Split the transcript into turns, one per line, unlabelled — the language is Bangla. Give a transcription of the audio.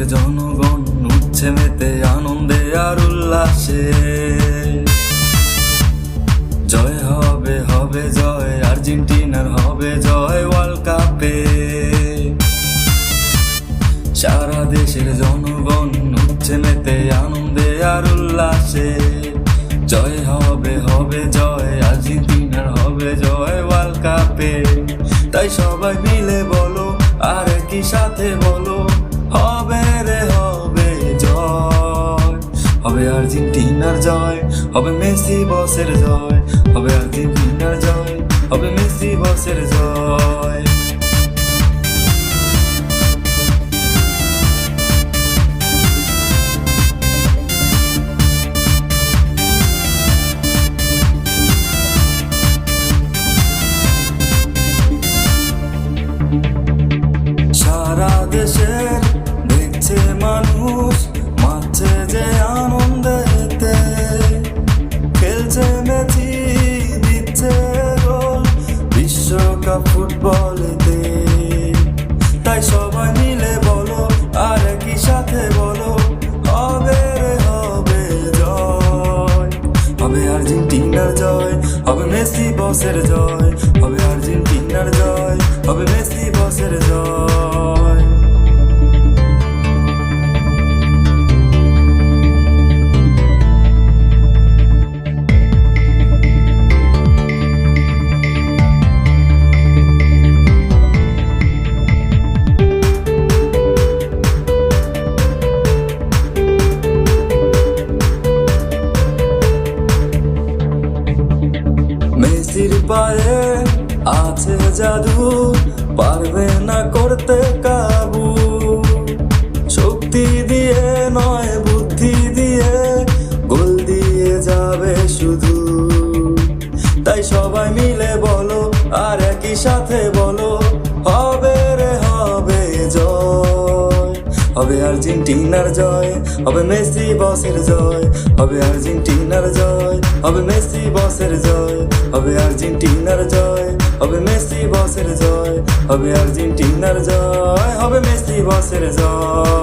দেশের জনগণ উঠছে মেতে আনন্দে আর উল্লাসে। জয় হবে হবে জয়, আর্জেন্টিনার হবে জয় ওয়ার্ল্ড কাপে। সারা দেশের জনগণ উঠছে মেতে আনন্দে আর উল্লাসে। জয় হবে হবে জয়, আর্জেন্টিনার হবে জয় ওয়ার্ল্ড কাপে। তাই সবাই মিলে বলো, আর কি সাথে বলো হবে আর্জেন্টিনার জয়, হবে মেসি বসের জয়, হবে আর্জেন্টিনার জয়, হবে মেসি বসের জয়। সারা দেশের দেখছে মানুষ মেসি দিচ্ছে গোল বিশ্বকাপ ফুটবলেতে তাই সবাই মিলে বলো আর কি সাথে বলো হবে হবে জয় হবে আর্জেন্টিনার জয় হবে মেসি বসের জয় পায়ে আছে জাদু, পারবে না করতে কাবু। শক্তি দিয়ে নয়, বুদ্ধি দিয়ে গোল দিয়ে যাবে শুধু। তাই সবাই মিলে বলো, আর একই সাথে বলো হবে আর্জেন্টিনার জয়, হবে মেসি বসের জয়, হবে আর্জেন্টিনার জয়, হবে মেসি বসের জয়, হবে আর্জেন্টিনার জয়, হবে মেসি বসের জয়, হবে আর্জেন্টিনার জয়, হবে মেসি বসের জয়।